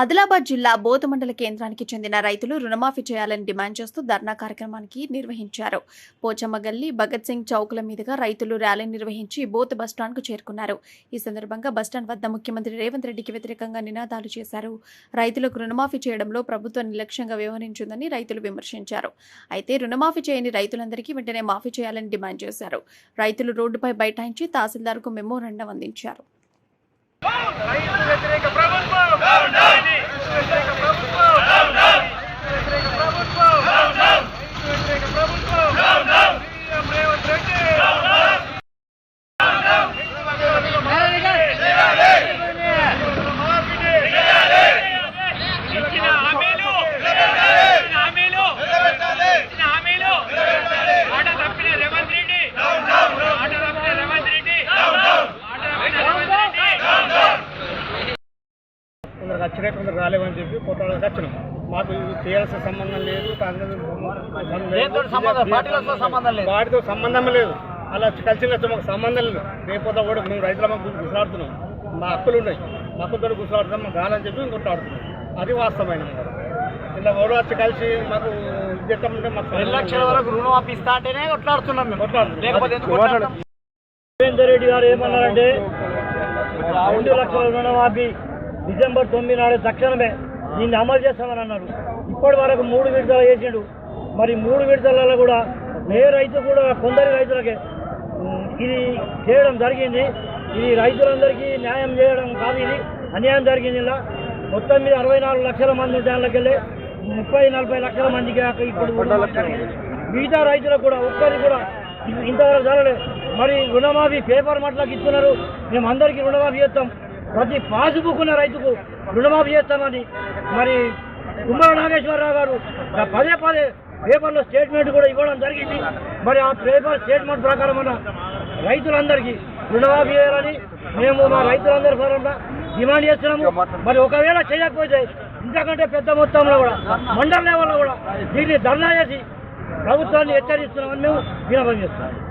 ఆదిలాబాద్ జిల్లా బోధమండల మండల కేంద్రానికి చెందిన రైతులు రుణమాఫీ చేయాలని డిమాండ్ చేస్తూ ధర్నా కార్యక్రమానికి నిర్వహించారు. పోచమ్మగల్లి భగత్ సింగ్ చౌకుల మీదుగా రైతులు ర్యాలీ నిర్వహించి బోత్ బస్టాండ్కు చేరుకున్నారు. ఈ సందర్భంగా బస్టాండ్ వద్ద ముఖ్యమంత్రి రేవంత్ రెడ్డికి వ్యతిరేకంగా నినాదాలు చేశారు. రైతులకు రుణమాఫీ చేయడంలో ప్రభుత్వం నిర్లక్ష్యంగా వ్యవహరించిందని రైతులు విమర్శించారు. అయితే రుణమాఫీ చేయని రైతులందరికీ వెంటనే మాఫీ చేయాలని డిమాండ్ చేశారు. రైతులు రోడ్డుపై బైఠాయించి తహసీల్దార్కు మెమోరాండం అందించారు రైతు వ్యతిరేక ప్రభుత్వం రైతు వ్యతిరేక ప్రభుత్వం రైతు వ్యతిరేక ప్రభుత్వం రైతు వ్యతిరేక ప్రభుత్వం సీఎం రేవంత్ రెడ్డి ఇచ్చిన హామీలు ఇచ్చిన హామీలు ఇచ్చిన హామీలు మాట తప్పిన రేవంత్ రెడ్డి మాట తప్పిన రేవంత్ రెడ్డి మాట తప్పిన రేవంత్ రెడ్డి కొందరు వచ్చినాయి కొందరు రాలేవని చెప్పి కొత్తగా వచ్చినాం మాకు చేయాల్సిన సంబంధం లేదు కాంగ్రెస్ సంబంధం లేదు. దేంతో సంబంధం? పార్టీలతో సంబంధం లేదు. వాటితో సంబంధం లేదు అలా కలిసి వచ్చి మాకు సంబంధం లేదు రేపోతా కూడా మేము రైతుల మాకు గుసలాడుతున్నాం మా హక్కులు ఉన్నాయి మా హక్కులతో గుసలాడుతున్నాం మాకు కావాలని చెప్పి మేము కొట్లాడుతున్నాం అది వాస్తవమైన. ఇలా ఎవరు వచ్చి కలిసి మాకు చేస్తామంటే మాకు రెండు లక్షల వరకు రుణమాఫీ ఇస్తా అంటేనే కొట్లాడుతున్నాం మేము కొట్లాడుతున్నాం. రెడ్డి గారు ఏమన్నారంటే రెండు లక్షల రుణమాఫీ డిసెంబర్ తొమ్మిది నాడు తక్షణమే దీన్ని అమలు చేస్తామని అన్నారు. ఇప్పటి వరకు మూడు విడతలు చేసిండు మరి మూడు విడతలలో కూడా ఏ రైతు కూడా కొందరి రైతులకే ఇది చేయడం జరిగింది. ఇది రైతులందరికీ న్యాయం చేయడం కాదు ఇది అన్యాయం జరిగింది ఇలా. మొత్తం మీద అరవై నాలుగు లక్షల మంది ఉంటే వాళ్ళకెళ్ళి ముప్పై నలభై లక్షల మందికి ఇప్పుడు మిగతా రైతులకు కూడా ఒక్కరికి కూడా ఇంతవరకు జరగలేదు. మరి రుణమాఫీ పేపర్ మట్లకి ఇస్తున్నారు. మేము అందరికీ రుణమాఫీ చేస్తాం. ప్రతి పాసుబుక్ ఉన్న రైతుకు రుణమాఫీ చేస్తామని మరి కుమ్మర నాగేశ్వరరావు గారు ఆ పదే పదే పేపర్లో స్టేట్మెంట్ కూడా ఇవ్వడం జరిగింది. మరి ఆ పేపర్ స్టేట్మెంట్ ప్రకారం మన రైతులందరికీ రుణమాఫీ చేయాలని మేము మా రైతులందరి పరంగా డిమాండ్ చేస్తున్నాము. మరి ఒకవేళ చేయకపోతే ఇంతకంటే పెద్ద మొత్తంలో కూడా మండల లెవెల్లో కూడా దీన్ని ధర్నా చేసి ప్రభుత్వాన్ని హెచ్చరిస్తున్నామని మేము వినపం చేస్తున్నాము